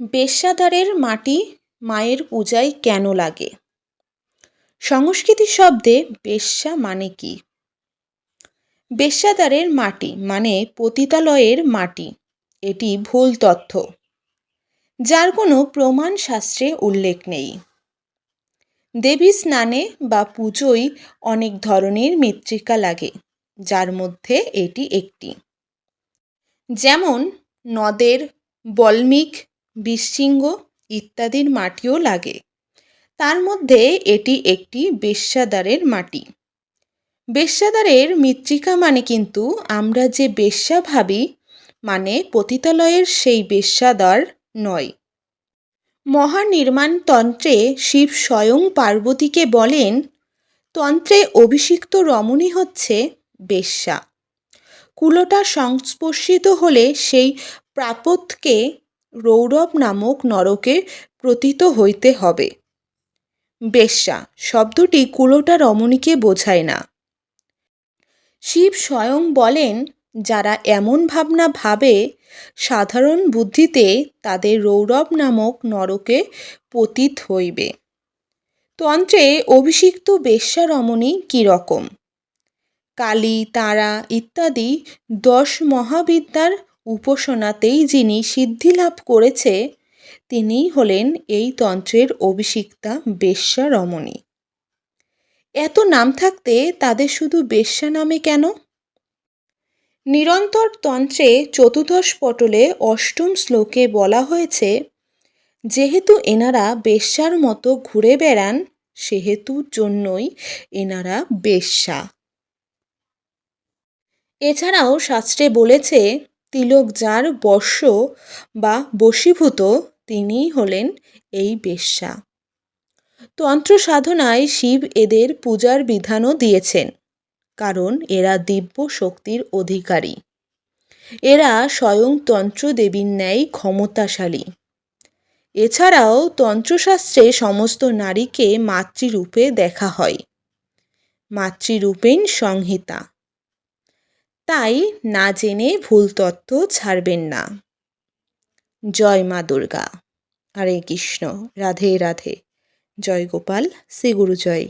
বেশ্যাদারের মাটি মায়ের পূজায় কেন লাগে? সংস্কৃতি শব্দে বেশ্যা মানে কি? বেশ্যাদারের মাটি মানে পতিতালয়ের মাটি, এটি ভুল তথ্য। যার কোনো প্রমাণ শাস্ত্রে উল্লেখ নেই। দেবী স্নানে বা পুজোয় অনেক ধরনের মৃত্তিকা লাগে, যার মধ্যে এটি একটি। যেমন নদের বল্মিক বৃশ্চিঙ্গ ইত্যাদির মাটিও লাগে। তার মধ্যে এটি একটি বেশ্যাদারের মাটি। বেশ্যাদারের মৃত্তিকা মানে কিন্তু আমরা যে বেশ্যা ভাবি মানে পতিতালয়ের সেই বেশ্যাদার নয়। মহানির্মাণ তন্ত্রে শিব স্বয়ং পার্বতীকে বলেন, তন্ত্রে অভিষিক্ত রমণী হচ্ছে বেশ্যা। কুলোটা সংস্পর্শিত হলে সেই প্রাপতকে রৌরব নামক নরকে প্রতীত হইতে হবে। বেশ্যা, শব্দটি কুলোটা রমণীকে বোঝায় না। শিব স্বয়ং বলেন, যারা এমন ভাবনা ভাবে, সাধারণ বুদ্ধিতে তাদের রৌরব নামক নরকে পতিত হইবে। তন্ত্রে অভিষিক্ত বেশ্যা রমণী কীরকম কালী, তারা ইত্যাদি দশ মহাবিদ্যার উপাসনাতেই যিনি সিদ্ধিলাভ করেছে, তিনিই হলেন এই তন্ত্রের অভিষিক্তা বেশ্যা রমণী এত নাম থাকতে তাদের শুধু বেশ্যা নামে কেন? নিরন্তর তন্ত্রে চতুর্দশ পটলে অষ্টম শ্লোকে বলা হয়েছে, যেহেতু এনারা বেশ্যার মতো ঘুরে বেড়ান, সেহেতু জন্যই এনারা বেশ্যা। এছাড়াও শাস্ত্রে বলেছে তিলক যার বর্ষ বা বশীভূত তিনিই হলেন এই বেশ্যা। তন্ত্র সাধনায় শিব এদের পূজার বিধানও দিয়েছেন, কারণ এরা দিব্য শক্তির অধিকারী। এরা স্বয়ং তন্ত্র দেবীর ন্যায় ক্ষমতাশালী। এছাড়াও তন্ত্রশাস্ত্রে সমস্ত নারীকে মাতৃরূপে দেখা হয়। মাতৃরূপেণ সংহিতা। তাই না জেনে ভুল তত্ত্ব ছাড়বেন না। জয় মা দুর্গা। হরে কৃষ্ণ। রাধে রাধে। জয় গোপাল। শ্রী গুরু জয়